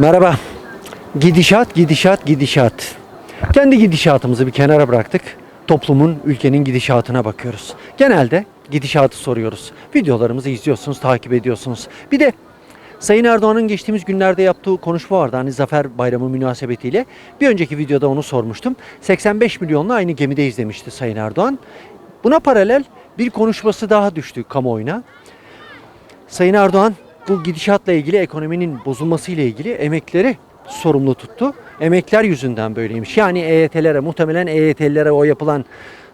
Merhaba. Gidişat, gidişat, gidişat. Kendi gidişatımızı bir kenara bıraktık. Toplumun, ülkenin gidişatına bakıyoruz. Genelde gidişatı soruyoruz. Videolarımızı izliyorsunuz, takip ediyorsunuz. Bir de Sayın Erdoğan'ın geçtiğimiz günlerde yaptığı konuşma vardı. Hani Zafer Bayramı münasebetiyle. Bir önceki videoda onu sormuştum. 85 milyonla aynı gemide izlemişti Sayın Erdoğan. Buna paralel bir konuşması daha düştü kamuoyuna. Sayın Erdoğan bu gidişatla ilgili ekonominin bozulması ile ilgili emekleri sorumlu tuttu. Emekler yüzünden böyleymiş. Yani EYT'lere muhtemelen EYT'lilere o yapılan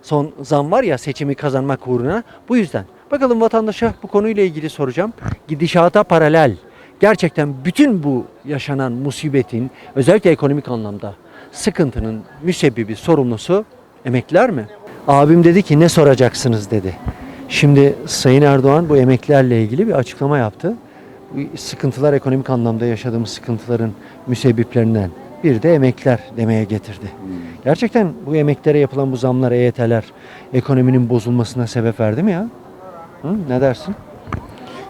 son zam var ya seçimi kazanmak uğruna bu yüzden. Bakalım vatandaşa bu konuyla ilgili soracağım. Gidişata paralel gerçekten bütün bu yaşanan musibetin özellikle ekonomik anlamda sıkıntının müsebbibi sorumlusu emekliler mi? Abim dedi ki ne soracaksınız dedi. Şimdi Sayın Erdoğan bu emeklilerle ilgili bir açıklama yaptı. Sıkıntılar ekonomik anlamda yaşadığımız sıkıntıların müsebbiplerinden bir de emekler demeye getirdi. Gerçekten bu emeklere yapılan bu zamlar, EYT'ler ekonominin bozulmasına sebep verdi mi ya? Hı? Ne dersin?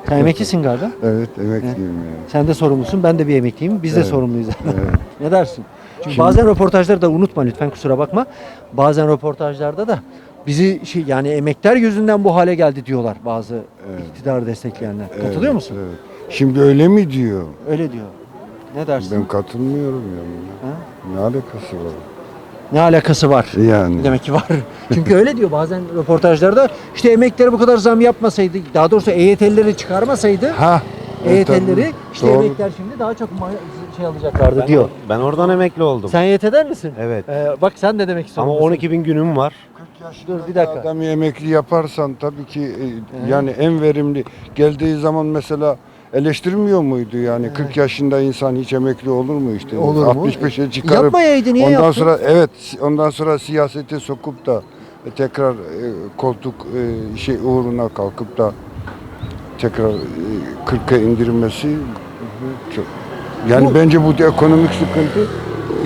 Sen emeklisin galiba. Evet emekliyim yani. Sen de sorumlusun, ben de bir emekliyim. Biz de Evet. sorumluyuz. Evet. ne dersin? Çünkü Şimdi- bazen röportajları da unutma lütfen kusura bakma. Bazen röportajlarda da bizi şey yani emekler yüzünden bu hale geldi diyorlar bazı iktidarı destekleyenler. Katılıyor musun? Evet. Şimdi öyle mi diyor? Öyle diyor. Ne dersin? Ben katılmıyorum yani. Ha? Ne alakası var? Ne alakası var? Yani. Demek ki var. Çünkü öyle diyor bazen röportajlarda işte emeklere bu kadar zam yapmasaydı, daha doğrusu EYT'lileri çıkarmasaydı Ha. EYT'lileri işte Doğru. emekler şimdi daha çok ma- şey alacaklardı Ben, diyor. ben oradan emekli oldum. Sen EYT'den misin? Evet. Ee, bak sen de demek Ama istiyorsun. 12 bin günüm var. Dur bir dakika. Adamı emekli yaparsan tabii ki e, yani en verimli geldiği zaman mesela eleştirmiyor muydu yani 40 yaşında insan hiç emekli olur mu işte Olur mu? 65'e çıkarıp Yapmayaydı niye ondan yaptı? sonra evet ondan sonra siyasete sokup da e, tekrar e, koltuk e, şey uğruna kalkıp da tekrar e, 40'a indirmesi çok yani Bu- bence bu ekonomik sıkıntı.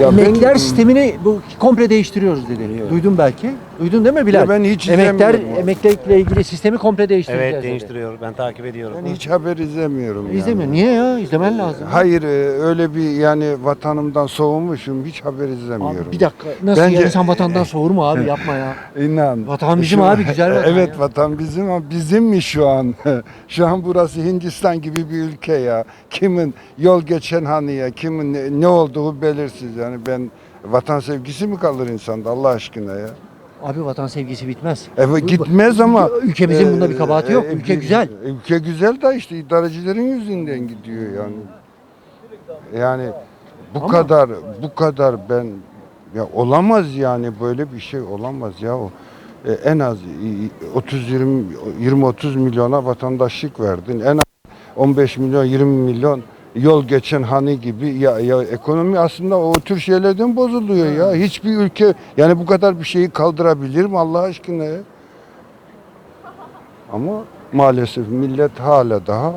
Ya ben- Emekler sistemini bu komple değiştiriyoruz dedi. Duydun belki. Duydun değil mi Bilal? Ya ben hiç Emekler izlemiyorum abi. emeklilikle ilgili sistemi komple değiştireceğiz. Evet dedi. değiştiriyor. Ben takip ediyorum. Ben hiç haber izlemiyorum. yani. İzlemiyor. Niye ya? İzlemen lazım. Hayır e, öyle bir yani vatanımdan soğumuşum hiç haber izlemiyorum. Abi bir dakika. Nasıl Bence- ya? İnsan vatandan soğur mu abi? Yapma ya. İnan. Vatan bizim Şu- abi, güzel vatan Evet ya. vatan bizim ama bizim mi şu an? şu an burası Hindistan gibi bir ülke ya. Kimin yol geçen hanıya, kimin ne, ne olduğu belirsiz. Yani ben vatan sevgisi mi kalır insanda Allah aşkına ya? Abi vatan sevgisi bitmez. Evet gitmez ama Ülkemizin bunda bir e, kabahati yok. e, Ülke e, güzel. Ülke güzel de işte idarecilerin yüzünden gidiyor yani. Yani bu Ama- kadar bu kadar ben ya olamaz yani böyle bir şey olamaz ya o. E, en az 30 20 20 30 milyona vatandaşlık verdin. En az 15 milyon 20 milyon yol geçen hani gibi ya, ya ekonomi aslında o tür şeylerden bozuluyor ya. Hiçbir ülke yani bu kadar bir şeyi kaldırabilir mi Allah aşkına ya? Ama maalesef millet hala daha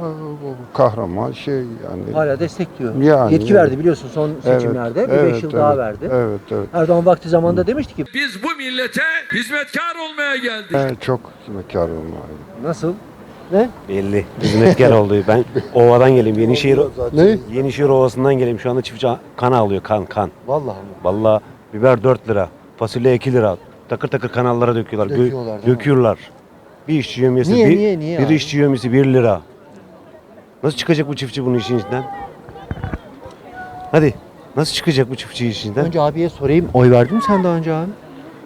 kahraman şey yani. Hala destekliyor. Yani, Yetki yani. verdi biliyorsun son seçimlerde. bir 5 yıl daha verdi. Evet evet. Erdoğan vakti zamanında demişti ki Biz bu millete hizmetkar olmaya geldik. Ben çok hizmetkarım abi. nasıl? Ne? Belli. Hizmetkar oldu. Ben Ova'dan geleyim. Yenişehir, Ne? Yenişehir Ovası'ndan geleyim. Şu anda çiftçi kan alıyor. Kan kan. Vallahi mi? Vallahi biber 4 lira. Fasulye 2 lira. Takır takır kanallara döküyorlar. Gö- Döküyorlar, değil mi? döküyorlar. Bir işçi yömyesi Niye, bir, niye, niye bir abi? işçi yömyesi 1 lira. Nasıl çıkacak bu çiftçi bunun işin içinden? Hadi. Nasıl çıkacak bu çiftçi işinden? Önce abiye sorayım. Oy verdin mi sen daha önce abi?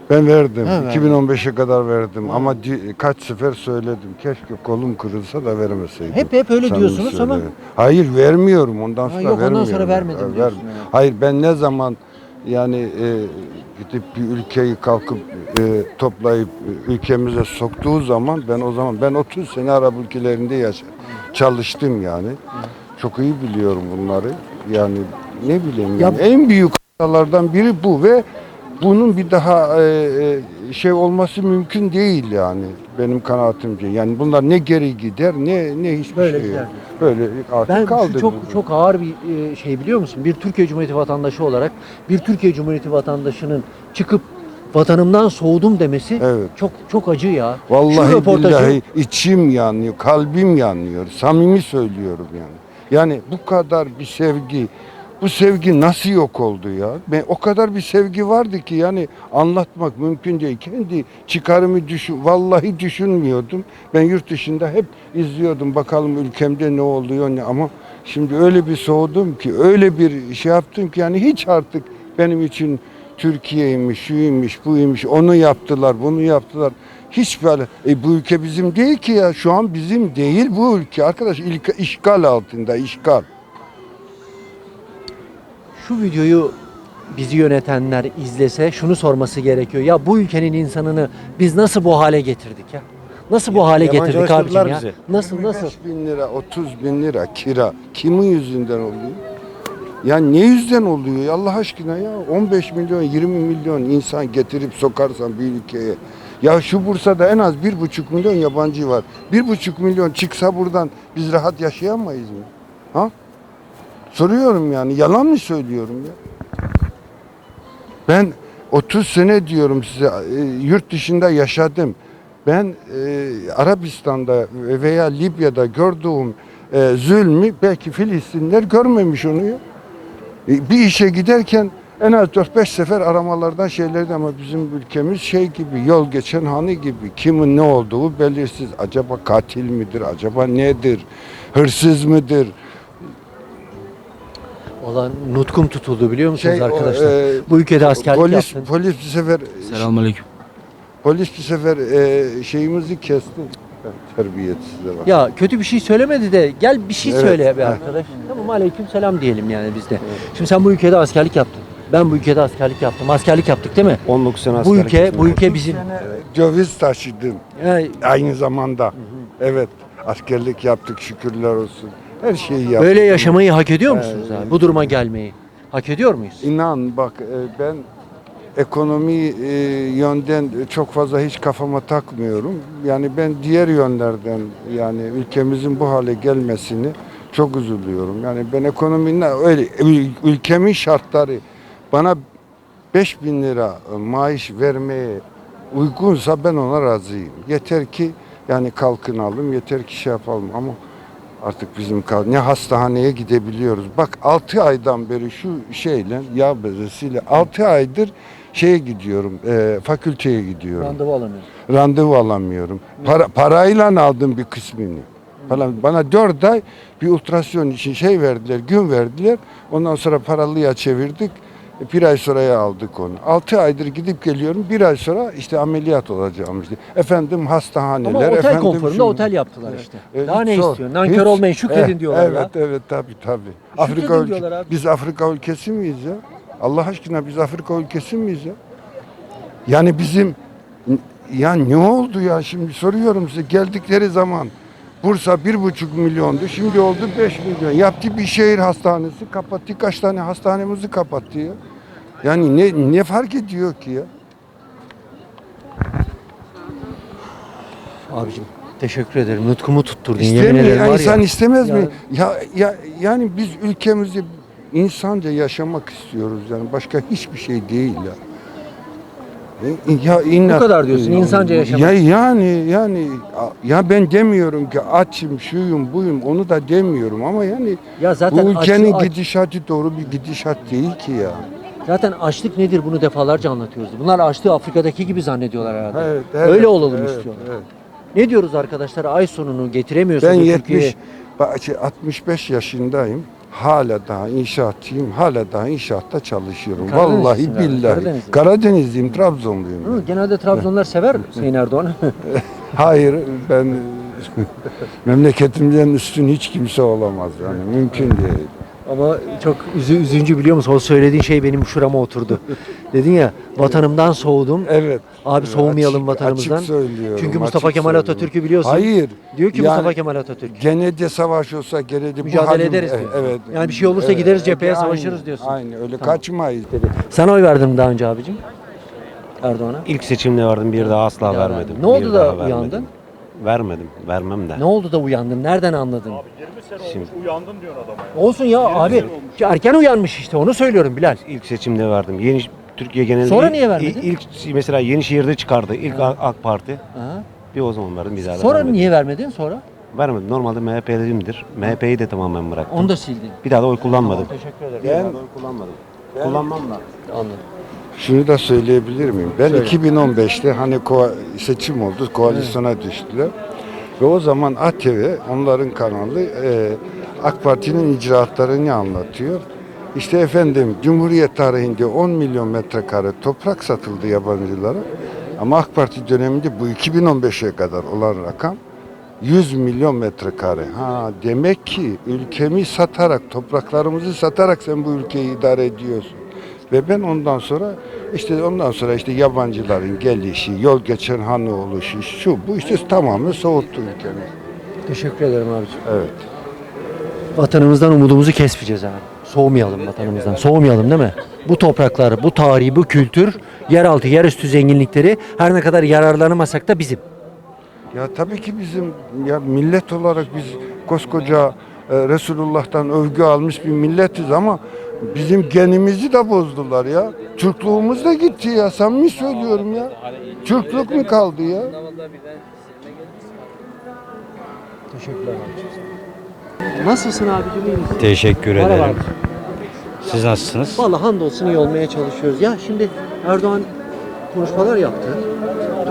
Ben verdim. Ha, verdin. 2015'e kadar verdim ama di- kaç sefer söyledim. Keşke kolum kırılsa da vermeseydim. Hep- hep öyle Samimi diyorsunuz ama- söylüyorum. Hayır vermiyorum ondan Ha, sonra yok, ondan vermiyorum. sonra vermedim Ha, diyorsun yani. Hayır ben ne zaman yani e, gidip bir ülkeyi kalkıp e, toplayıp e, ülkemize soktuğu zaman ben o zaman ben 30 sene Arap ülkelerinde yaşadım. Çalıştım yani. Çok iyi biliyorum bunları. Yani ne bileyim yani. Ya- en büyük hatalardan biri bu ve bunun bir daha e, e, şey olması mümkün değil yani benim kanaatimce. Yani bunlar ne geri gider ne ne hiçbir Böyle şey. gider. Böyle artık Ben kaldı. şu çok bu. çok ağır bir e, şey biliyor musun? Bir Türkiye Cumhuriyeti vatandaşı olarak bir Türkiye Cumhuriyeti vatandaşının çıkıp vatanımdan soğudum demesi Evet. çok çok acı ya. Şu Vallahi röportajı- billahi içim yanıyor, kalbim yanıyor. Samimi söylüyorum yani. Yani bu kadar bir sevgi, Bu sevgi nasıl yok oldu ya? Ben, o kadar bir sevgi vardı ki yani anlatmak mümkün değil. Kendi çıkarımı düşün, vallahi düşünmüyordum. Ben yurt dışında hep izliyordum bakalım ülkemde ne oluyor ne ama şimdi öyle bir soğudum ki öyle bir şey yaptım ki yani hiç artık benim için Türkiye'ymiş, şuymuş, buymuş, onu yaptılar, bunu yaptılar. Hiç böyle, e bu ülke bizim değil ki ya, şu an bizim değil bu ülke. Arkadaş ilk, işgal altında, işgal. Şu videoyu bizi yönetenler izlese şunu sorması gerekiyor. Ya bu ülkenin insanını biz nasıl bu hale getirdik ya? Nasıl bu hale getirdik abicim ya? bizi. Nasıl nasıl? 25 bin lira, 30 bin lira kira. Kimin yüzünden oluyor? Ya ne yüzden oluyor ya Allah aşkına ya? 15 milyon, 20 milyon insan getirip sokarsan bir ülkeye. Ya şu Bursa'da en az 1,5 milyon yabancı var. 1,5 milyon çıksa buradan biz rahat yaşayamayız mı? Ha? Soruyorum yani. Yalan mı söylüyorum ya? Ben 30 sene diyorum size e, yurt dışında yaşadım. Ben e, Arabistan'da veya Libya'da gördüğüm e, zulmü belki Filistinler görmemiş onu. E, bir işe giderken en az 4-5 sefer aramalardan şeylerdi ama bizim ülkemiz şey gibi yol geçen hanı gibi kimin ne olduğu belirsiz. Acaba katil midir? Acaba nedir? Hırsız mıdır? Olan nutkum tutuldu biliyor musunuz Şey, o, arkadaşlar? e, bu ülkede askerlik polis, yaptın. Polis bir sefer Selamünaleyküm. polis bir sefer e, şeyimizi kesti. Terbiyesizler bak. Ya kötü bir şey söylemedi de gel bir şey Evet. söyle be arkadaş. Tamam aleyküm selam diyelim yani biz de. Şimdi sen bu ülkede askerlik yaptın. Ben bu ülkede askerlik yaptım. Askerlik yaptık değil mi? 19 sene Bu askerlik ülke yaptım. bu ülke bizim. Döviz taşıdım Yani aynı zamanda. Evet askerlik yaptık şükürler olsun. Her şeyi yaptık. böyle yaşamayı hak ediyor musunuz abi? Bu duruma gelmeyi. Hak ediyor muyuz? İnan bak e, ben ekonomi e, yönden çok fazla hiç kafama takmıyorum. Yani ben diğer yönlerden yani ülkemizin bu hale gelmesini çok üzülüyorum. Yani ben ekonominin öyle ül- ülkemin şartları bana 5000 bin lira maaş vermeye uygunsa ben ona razıyım. Yeter ki yani kalkınalım, yeter ki şey yapalım ama artık bizim ne hastaneye gidebiliyoruz. Bak 6 aydan beri şu şeyle yağ bezesiyle 6 aydır şeye gidiyorum, e, fakülteye gidiyorum. Randevu alamıyoruz. Randevu alamıyorum. Para, parayla aldım bir kısmını. Falan. Bana 4 ay bir ultrason için şey verdiler, gün verdiler. Ondan sonra paralıya çevirdik. Bir ay sonraya aldık onu. 6 aydır gidip geliyorum. Bir ay sonra işte ameliyat olacağım işte. Efendim hastahaneler. Ama otel efendim konforunda şu- otel yaptılar işte. E, Daha ne zor. istiyorsun? Nankör Hiç- olmayın şükredin Eh, diyorlar evet, ya. Evet tabii tabii. Afrika Şükredin ülke, diyorlar abi. biz Afrika ülkesi miyiz ya? Allah aşkına biz Afrika ülkesi miyiz ya? Yani bizim ya ne oldu ya şimdi soruyorum size geldikleri zaman Bursa bir buçuk milyondu şimdi oldu 5 milyon. Yaptı bir şehir hastanesi kapattı kaç tane hastanemizi kapattı ya. Yani ne ne fark ediyor ki ya? Abicim teşekkür ederim. Nutkumu tutturdun. yemin İstemiyor ederim ya, var insan ya. istemez mi? Ya- Ya, ya yani biz ülkemizi insanca yaşamak istiyoruz yani başka hiçbir şey değil ya. Ya inat, kadar diyorsun, insanca yaşamak. Ya yani yani ya ben demiyorum ki açım, şuyum, buyum onu da demiyorum ama yani Ya zaten bu ülkenin aç- aç- gidişatı doğru bir gidişat değil ki ya. Zaten açlık nedir bunu defalarca anlatıyoruz. Bunlar açlığı Afrika'daki gibi zannediyorlar herhalde. Evet, evet, Öyle olalım evet, istiyorlar. evet. Ne diyoruz arkadaşlar? Ay sonunu getiremiyorsa Ben bu 70 Türkiye- bak, şey, 65 yaşındayım. Hala daha inşaatçıyım. Hala daha inşaatta çalışıyorum. Karadenizlisin Vallahi billahi. Karadenizli. Karadenizliyim, Trabzonluyum. Hı, genelde Trabzonlar sever Sayın Erdoğan'ı. Hayır, ben memleketimden üstün hiç kimse olamaz yani mümkün değil. Ama çok üzü, üzüncü biliyor musun? O söylediğin şey benim şurama oturdu. Dedin ya vatanımdan soğudum. Evet. Abi Evet, soğumayalım açık- vatanımızdan. açık söylüyorum, Çünkü Mustafa açık Kemal söylüyorum. Atatürk'ü biliyorsun. Hayır. Diyor ki Yani Mustafa Kemal Atatürk. Gene de savaş olsa gene de bu Mücadele halim- ederiz diyor. Evet. Yani bir şey olursa gideriz cepheye, aynı, savaşırız diyorsun. Aynı öyle Tamam. kaçmayız. Dedi. Sen oy verdin mi daha önce abicim? Erdoğan'a. İlk seçimde verdim bir daha asla Ya vermedim. ne oldu Bir da uyandın? Vermedim. Vermem de. Ne oldu da uyandın? Nereden anladın? Şimdi Uyandın diyor adama. Olsun ya abi. Erken uyanmış işte onu söylüyorum Bilal. ilk seçimde verdim. Yeni Türkiye genelinde Sonra ilk- niye vermedin? ilk mesela Yenişehir'de çıkardı ilk AK AK Parti. Ha. Bir o zaman verdim bir daha da Sonra vermedim. niye vermedin sonra? Vermedim. Normalde MHP'liyimdir. MHP'yi de tamamen bıraktım. Onu da sildin. Bir daha da oy kullanmadım. Teşekkür ederim. Da oy kullanmadım. Kullanmam da. Anladım. Şunu da söyleyebilir miyim? Ben 2015'te hani seçim oldu, koalisyona düştüler. Ve o zaman ATV, onların kanalı e, AK Parti'nin icraatlarını anlatıyor. İşte efendim Cumhuriyet tarihinde 10 milyon metrekare toprak satıldı yabancılara. Ama AK Parti döneminde bu 2015'e kadar olan rakam 100 milyon metrekare. Ha demek ki ülkemi satarak, topraklarımızı satarak sen bu ülkeyi idare ediyorsun. Ve ben ondan sonra işte ondan sonra işte yabancıların gelişi, yol geçen hanı oluşu, şu bu işte tamamen soğuttu ülkemi. Teşekkür ederim abiciğim. Evet. Vatanımızdan umudumuzu kesmeyeceğiz abi. Soğumayalım vatanımızdan. Soğumayalım değil mi? Bu topraklar, bu tarihi, bu kültür, yeraltı, yerüstü zenginlikleri her ne kadar yararlanamasak da bizim. Ya tabii ki bizim ya millet olarak biz koskoca e, Resulullah'tan övgü almış bir milletiz ama bizim genimizi de bozdular ya. Türklüğümüz de gitti ya. Samimi söylüyorum ya. Türklük mü kaldı ya? Teşekkürler. Nasılsın abicim iyi misin? Teşekkür Merhaba ederim. Siz nasılsınız? Vallahi hamdolsun iyi olmaya çalışıyoruz. Ya şimdi Erdoğan konuşmalar yaptı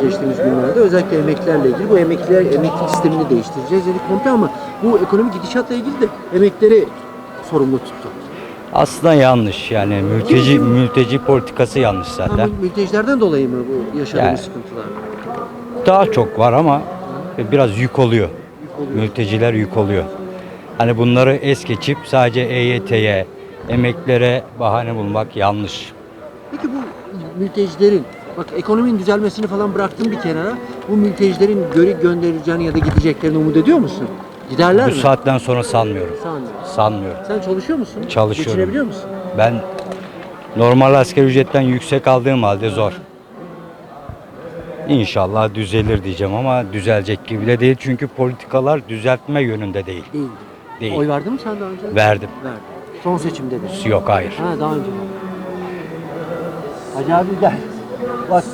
geçtiğimiz günlerde. Özellikle emeklilerle ilgili. Bu emekliler emeklilik sistemini değiştireceğiz dedi komple ama bu ekonomik gidişatla ilgili de emekleri sorumlu tuttu. Aslında yanlış. Yani mülteci mülteci politikası yanlış Ama zaten. mültecilerden dolayı mı bu yaşadığımız Yani- sıkıntılar? Daha çok var ama biraz yük oluyor. Mülteciler yük oluyor. Hani bunları es geçip sadece EYT'ye, emeklilere bahane bulmak yanlış. Peki bu mültecilerin bak ekonominin düzelmesini falan bıraktım bir kenara. Bu mültecilerin geri gönderileceğini ya da gideceklerini umut ediyor musun? Giderler Bu mi? saatten sonra sanmıyorum. Sanmıyorum. Sanmıyorum. Sen çalışıyor musun? Çalışıyorum. Geçinebiliyor musun? Ben normal asgari ücretten yüksek aldığım halde zor. İnşallah düzelir diyeceğim ama düzelecek gibi de değil. Çünkü politikalar düzeltme yönünde değil. Değil. Değil. Oy verdin mi sen daha önce? Verdim. Verdim. Son seçimde de. Yok hayır. Ha daha önce. Hacı abi gel. Bak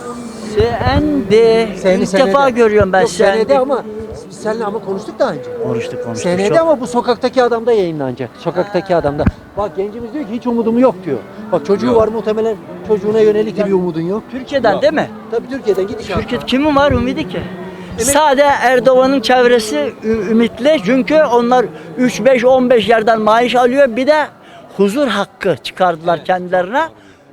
Sen de Seni ilk senede. defa görüyorum ben Yok, sen. senede ama seninle ama konuştuk daha önce. konuştuk konuştuk. Senede çok. ama bu sokaktaki adamda yayınlanacak. Sokaktaki adamda. Bak gencimiz diyor ki hiç umudum yok diyor. Bak çocuğu var muhtemelen çocuğuna yönelik bir umudun yok. Türkiye'den değil mi? Tabii Türkiye'den gidiş Türkiye kimin var ümidi ki? Sade Erdoğan'ın çevresi ümitli çünkü onlar 3 5 15 yerden maaş alıyor. Bir de huzur hakkı çıkardılar kendilerine.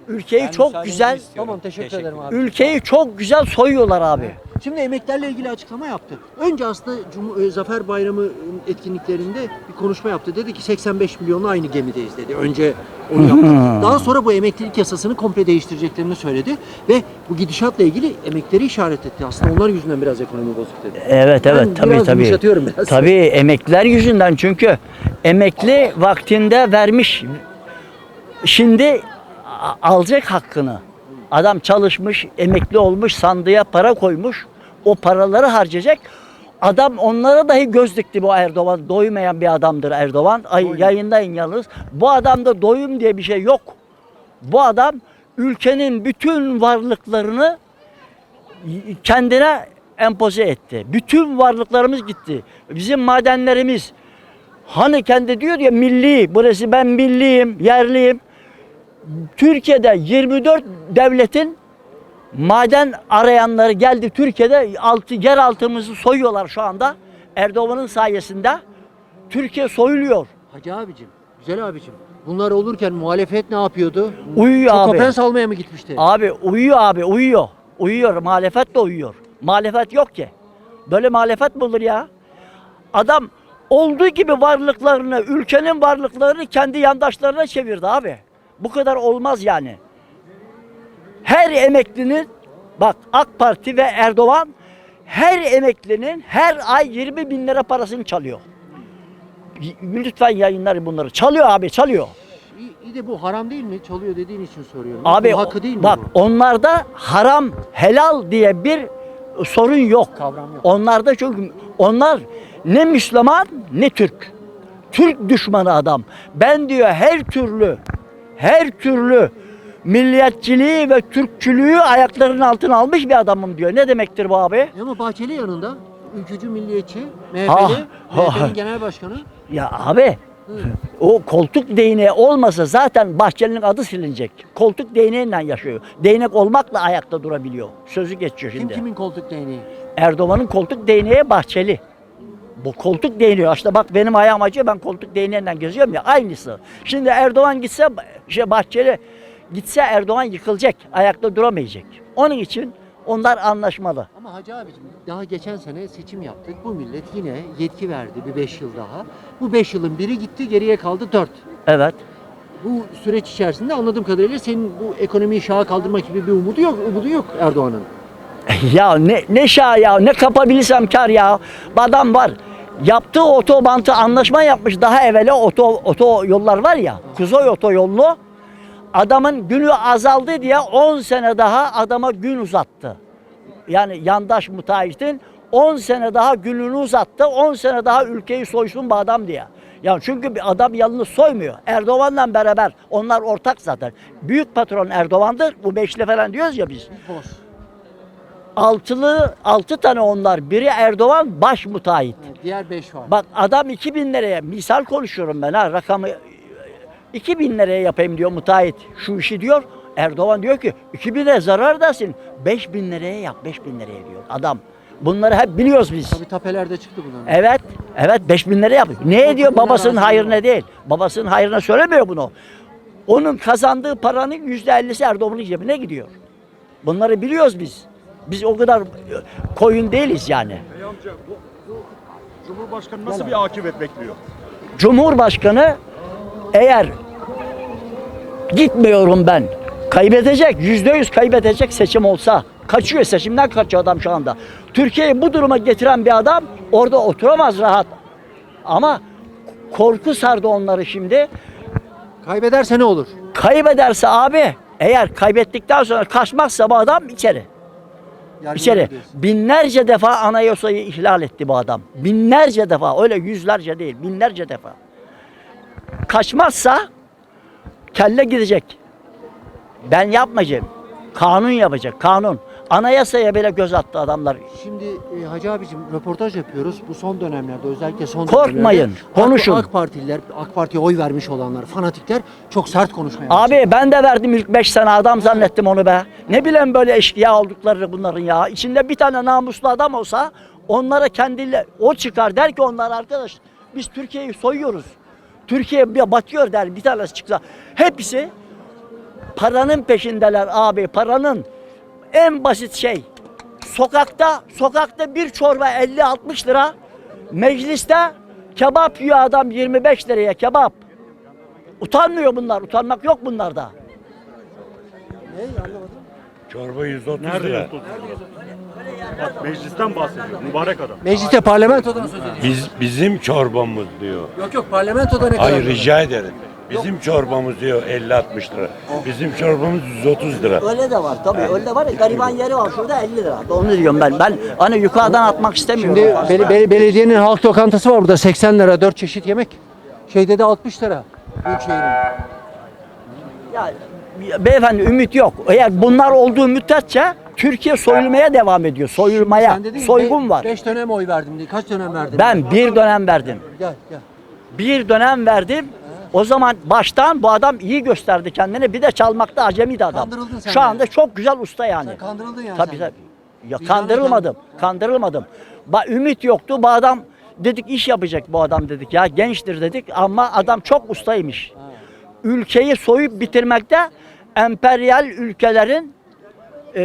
Ülkeyi çok güzel Tamam teşekkür, ederim abi. ülkeyi çok güzel soyuyorlar abi. Şimdi emeklerle ilgili açıklama yaptı. Önce aslında Cum- e, Zafer Bayramı etkinliklerinde bir konuşma yaptı. Dedi ki 85 milyonla aynı gemideyiz dedi. Önce onu yaptı. Daha sonra bu emeklilik yasasını komple değiştireceklerini söyledi ve bu gidişatla ilgili emekleri işaret etti. Aslında onlar yüzünden biraz ekonomi bozuk dedi. Evet evet Ben tabii biraz tabii. biraz. Tabii emekliler yüzünden çünkü emekli vaktinde vermiş. Şimdi alacak hakkını. Adam çalışmış, emekli olmuş, sandığa para koymuş. O paraları harcayacak. Adam onlara dahi göz dikti bu Erdoğan. Doymayan bir adamdır Erdoğan. Ay, yayındayın yalnız. Bu adamda doyum diye bir şey yok. Bu adam ülkenin bütün varlıklarını kendine empoze etti. Bütün varlıklarımız gitti. Bizim madenlerimiz hani kendi diyor ya milli, burası ben milliyim, yerliyim. Türkiye'de 24 devletin maden arayanları geldi Türkiye'de altı yer altımızı soyuyorlar şu anda. Erdoğan'ın sayesinde Türkiye soyuluyor. Hacı abicim, güzel abicim. Bunlar olurken muhalefet ne yapıyordu? Uyuyor abi. Kokopens almaya mı gitmişti? Abi uyuyor abi uyuyor. Uyuyor. Muhalefet de uyuyor. Muhalefet yok ki. Böyle muhalefet mi olur ya? Adam olduğu gibi varlıklarını, ülkenin varlıklarını kendi yandaşlarına çevirdi abi. Bu kadar olmaz yani. Her emeklinin bak AK Parti ve Erdoğan her emeklinin her ay 20 bin lira parasını çalıyor. Lütfen yayınlar bunları. Çalıyor abi çalıyor. İyi, iyi de bu haram değil mi? Çalıyor dediğin için soruyorum. Abi bu hakkı değil mi bak bu? onlarda haram helal diye bir sorun yok. Kavram yok. Onlarda çünkü onlar ne Müslüman ne Türk. Türk düşmanı adam. Ben diyor her türlü her türlü milliyetçiliği ve Türkçülüğü ayaklarının altına almış bir adamım diyor. Ne demektir bu abi? Ama Bahçeli yanında. ülkücü milliyetçi, MHP'li, ha. MHP'nin genel başkanı. Ya abi o koltuk değneği olmasa zaten Bahçeli'nin adı silinecek. Koltuk değneğiyle yaşıyor. Değnek olmakla ayakta durabiliyor. Sözü geçiyor Kim şimdi. kimin koltuk değneği? Erdoğan'ın koltuk değneği Bahçeli. Bu koltuk değneği işte bak benim ayağım acıyor ben koltuk değneğiyle geziyorum ya aynısı. Şimdi Erdoğan gitse şey Bahçeli gitse Erdoğan yıkılacak. Ayakta duramayacak. Onun için onlar anlaşmalı. Ama Hacı abicim daha geçen sene seçim yaptık. Bu millet yine yetki verdi bir 5 yıl daha. Bu 5 yılın biri gitti geriye kaldı 4. Evet. Bu süreç içerisinde anladığım kadarıyla senin bu ekonomiyi şaha kaldırmak gibi bir umudu yok. Umudu yok Erdoğan'ın. Ya ne ne şah ya ne kapabilirsem kar ya. Adam var. Yaptığı otobantı anlaşma yapmış daha evvela oto, oto yollar var ya. Kuzey otoyollu. Adamın günü azaldı diye 10 sene daha adama gün uzattı. Yani yandaş müteahhitin 10 sene daha gününü uzattı. 10 sene daha ülkeyi soysun bu adam diye. Ya çünkü bir adam yalnız soymuyor. Erdoğan'la beraber onlar ortak zaten. Büyük patron Erdoğan'dır. Bu beşli falan diyoruz ya biz. Altılı, altı tane onlar. Biri Erdoğan baş müteahhit. Diğer 5 var. Bak adam 2000 liraya misal konuşuyorum ben ha rakamı 2000 liraya yapayım diyor müteahhit şu işi diyor. Erdoğan diyor ki 2000 liraya zarar dersin 5000 liraya yap 5000 liraya diyor adam. Bunları hep biliyoruz biz. Tabii tapelerde çıktı bunların. Evet, evet 5000 lira yapıyor. Ne diyor? Babasının hayrına değil. Babasının hayrına söylemiyor bunu. Onun kazandığı paranın yüzde ellisi Erdoğan'ın cebine gidiyor. Bunları biliyoruz biz. Biz o kadar e, koyun değiliz yani. Bey amca bu, bu Cumhurbaşkanı nasıl bir akıbet bekliyor? Cumhurbaşkanı eğer gitmiyorum ben kaybedecek yüzde yüz kaybedecek seçim olsa kaçıyor seçimden kaçıyor adam şu anda. Türkiye'yi bu duruma getiren bir adam orada oturamaz rahat. Ama korku sardı onları şimdi. Kaybederse ne olur? Kaybederse abi eğer kaybettikten sonra kaçmazsa bu adam içeri. Yargıya İçeri. Binlerce defa anayasayı ihlal etti bu adam. Binlerce defa. Öyle yüzlerce değil. Binlerce defa. Kaçmazsa kelle gidecek. Ben yapmayacağım. Kanun yapacak. Kanun. Anayasaya bile göz attı adamlar. Şimdi e, Hacı abicim röportaj yapıyoruz. Bu son dönemlerde özellikle son Korkmayın, dönemlerde konuşun. AK, AK Partililer, AK Parti'ye oy vermiş olanlar, fanatikler çok sert konuşmaya Abi ben de verdim ilk 5 sene adam zannettim onu be. Ne bileyim böyle eşkıya oldukları bunların ya. İçinde bir tane namuslu adam olsa onlara kendiyle o çıkar der ki onlar arkadaş biz Türkiye'yi soyuyoruz. Türkiye bir batıyor der bir tanesi çıksa. Hepsi paranın peşindeler abi paranın. En basit şey. Sokakta sokakta bir çorba 50-60 lira. Mecliste kebap yiyor adam 25 liraya kebap. Utanmıyor bunlar. Utanmak yok bunlarda. Çorba 130 Nerede lira. Bak meclisten bahsediyor. Mübarek adam. Mecliste parlamentoda mı söz ediyorsun? Biz bizim çorbamız diyor. Yok yok parlamentoda ne kadar? Hayır rica ederim. Bizim çorbamız diyor 50-60 lira. Bizim çorbamız 130 lira. Öyle de var tabii. Öyle de var ya gariban yeri var şurada 50 lira. Onu diyorum ben. Ben hani yukarıdan atmak istemiyorum. Şimdi bel- bel- belediyenin halk lokantası var burada 80 lira 4 çeşit yemek. Şeyde de 60 lira. Büyükşehir'in. Ya, beyefendi ümit yok. Eğer bunlar olduğu müddetçe Türkiye soyulmaya devam ediyor. Soyulmaya. Sen dedin Soygun var. 5 dönem oy verdim diye. Kaç dönem verdin? Ben bir dönem verdim. Gel gel. Bir dönem verdim. O zaman baştan bu adam iyi gösterdi kendini. Bir de çalmakta acemiydi adam. Kandırıldın sen Şu anda çok güzel usta yani. Sen kandırıldın yani Tabii sen. tabii. Ya Vicdanı kandırılmadım. Kandırılmadım. Ba ümit yoktu. Bu adam dedik iş yapacak bu adam dedik ya gençtir dedik ama adam çok ustaymış. Ülkeyi soyup bitirmekte emperyal ülkelerin e,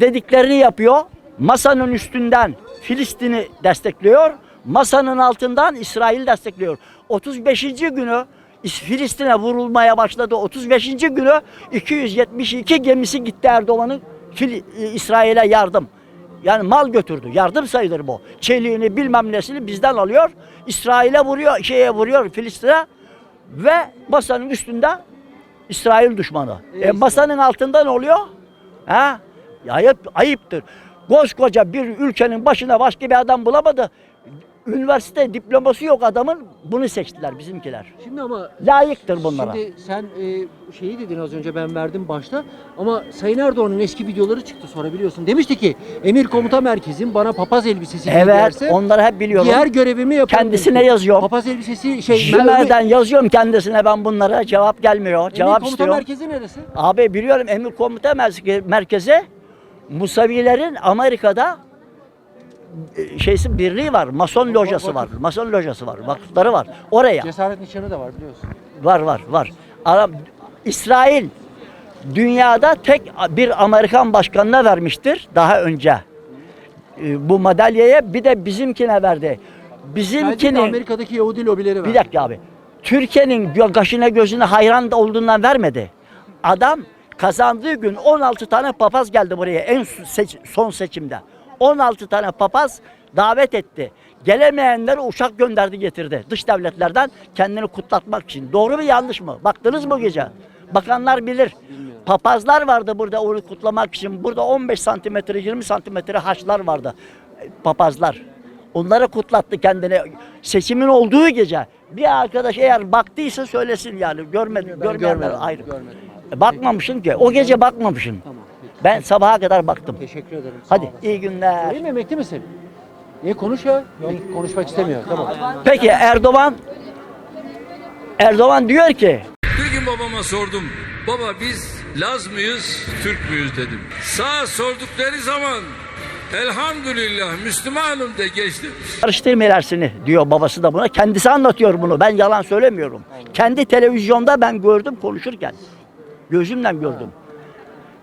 dediklerini yapıyor. Masanın üstünden Filistin'i destekliyor. Masanın altından İsrail destekliyor. 35. günü İs- Filistin'e vurulmaya başladı. 35. günü 272 gemisi gitti Erdoğan'ın e, İsrail'e yardım. Yani mal götürdü. Yardım sayılır bu. Çeliğini bilmem nesini bizden alıyor. İsrail'e vuruyor, şeye vuruyor Filistin'e ve masanın üstünde İsrail düşmanı. E, masanın altında ne oluyor? Ha? Ayıp, ayıptır. Koskoca bir ülkenin başına başka bir adam bulamadı. Üniversite diploması yok adamın. Bunu seçtiler bizimkiler. Şimdi ama Layıktır bunlara. Şimdi sen e, şeyi dedin az önce ben verdim başta ama Sayın Erdoğan'ın eski videoları çıktı sonra biliyorsun. Demişti ki Emir Komuta Merkezim bana papaz elbisesi Evet, giyerse onları hep biliyorum. diğer görevimi yaparım. Kendisine demişti. yazıyorum. Papaz elbisesi şey Sümer'den yazıyorum kendisine ben bunlara cevap gelmiyor. Emir Cevap Komuta istiyorum. Merkezi neresi? Abi biliyorum Emir Komuta Merkezi- Merkezi Musavilerin Amerika'da e, şeysi birliği var. Mason lojası var. Mason lojası var. Vakıfları var. Oraya. Cesaret nişanı da var biliyorsun. Var var var. Adam, İsrail dünyada tek bir Amerikan başkanına vermiştir daha önce. E, Bu madalyaya bir de bizimkine verdi. Bizimkinin Amerika'daki Yahudi lobileri var. bir dakika abi. Türkiye'nin kaşına gözüne hayran da olduğundan vermedi. Adam kazandığı gün 16 tane papaz geldi buraya en seç- son seçimde. 16 tane papaz davet etti. Gelemeyenleri uçak gönderdi getirdi dış devletlerden kendini kutlatmak için. Doğru mu yanlış mı? Baktınız mı gece? Bakanlar bilir. Papazlar vardı burada onu kutlamak için. Burada 15 santimetre 20 santimetre haçlar vardı. Papazlar. Onları kutlattı kendine. Seçimin olduğu gece. Bir arkadaş eğer baktıysa söylesin yani. Görmedi, görmeyenler ayrı. görmedim. Bakmamışsın ki. O gece bakmamışsın. Tamam. peki. Ben sabaha kadar baktım. Teşekkür ederim. sağ Hadi ol. iyi günler. Sorayım mı emekli misin? Niye konuş ya? Yok. Konuşmak istemiyor. Tamam. Peki Erdoğan Erdoğan diyor ki Bir gün babama sordum. Baba biz Laz mıyız, Türk müyüz dedim. Sağ sordukları zaman elhamdülillah Müslümanım de geç demiş. karıştırmayın seni diyor babası da buna. Kendisi anlatıyor bunu. Ben yalan söylemiyorum. Kendi televizyonda ben gördüm konuşurken. Gözümden gördüm.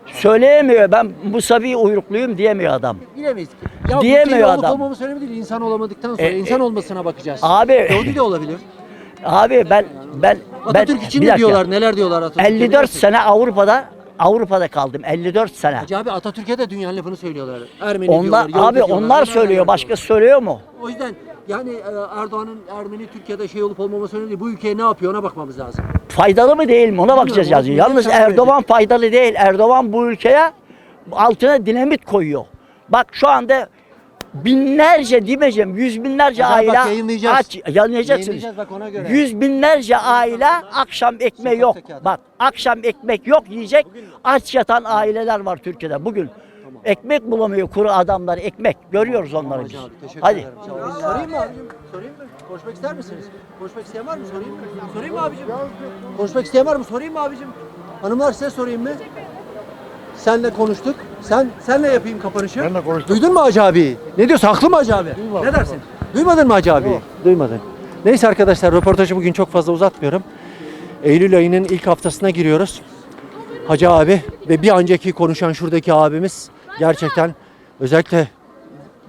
Söyleyemiyor ben Musavi uyrukluyum diyemiyor adam. Bilemeyiz. Ya Diyemiyor adam. olmaması önemli değil. İnsan olamadıktan sonra E, insan e, olmasına bakacağız. Abi Yahudi de olabilir. abi ben ben Atatürk ben, için ne diyorlar? Neler diyorlar Atatürk'e? 54 bilirsin. sene Avrupa'da Avrupa'da kaldım. 54 sene. Hacı abi Atatürk'e de dünyanın lafını söylüyorlar. Ermeni Onlar diyorlar, Yahudi abi diyorlar, onlar söylüyor. Başkası söylüyor mu? O yüzden yani e, Erdoğan'ın Ermeni Türkiye'de şey olup olmaması önemli değil. Bu ülkeye ne yapıyor ona bakmamız lazım. Faydalı mı değil mi ona bakacağız Bilmiyorum, yazıyor. onu Yalnız Erdoğan faydalı değil. Erdoğan bu ülkeye altına dinamit koyuyor. Bak şu anda binlerce demeyeceğim yüz binlerce bak, aile yayınlayacağız. aç yayınlayacaksınız. Yayınlayacağız, bak ona göre. Yüz binlerce aile akşam ekmeği yok. Bak akşam ekmek yok yiyecek. Aç yatan aileler var Türkiye'de bugün. Ekmek bulamıyor kuru adamlar ekmek. Görüyoruz onları biz. Hadi. Sorayım mı abicim? Sorayım mı? Konuşmak ister misiniz? Konuşmak isteyen var mı? Sorayım mı? Sorayım mı abicim? Konuşmak isteyen var mı? Sorayım mı abicim? Hanımlar size sorayım mı? Senle konuştuk. Sen senle yapayım kapanışı. Ben de konuştum. Duydun mu Hacı abi? Ne diyorsun? Haklı mı Hacı abi? Ne dersin? Duymadın mı Hacı abi? Duymadın. Neyse arkadaşlar röportajı bugün çok fazla uzatmıyorum. Eylül ayının ilk haftasına giriyoruz. Hacı abi ve bir önceki konuşan şuradaki abimiz gerçekten özellikle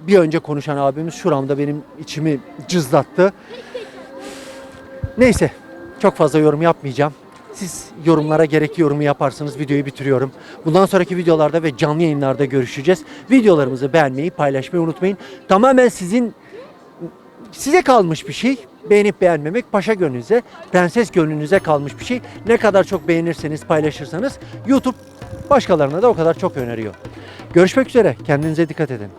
bir önce konuşan abimiz şuramda benim içimi cızlattı. Neyse çok fazla yorum yapmayacağım. Siz yorumlara gerekli yorumu yaparsanız videoyu bitiriyorum. Bundan sonraki videolarda ve canlı yayınlarda görüşeceğiz. Videolarımızı beğenmeyi, paylaşmayı unutmayın. Tamamen sizin size kalmış bir şey. Beğenip beğenmemek paşa gönlünüze, prenses gönlünüze kalmış bir şey. Ne kadar çok beğenirseniz, paylaşırsanız YouTube başkalarına da o kadar çok öneriyor. Görüşmek üzere. Kendinize dikkat edin.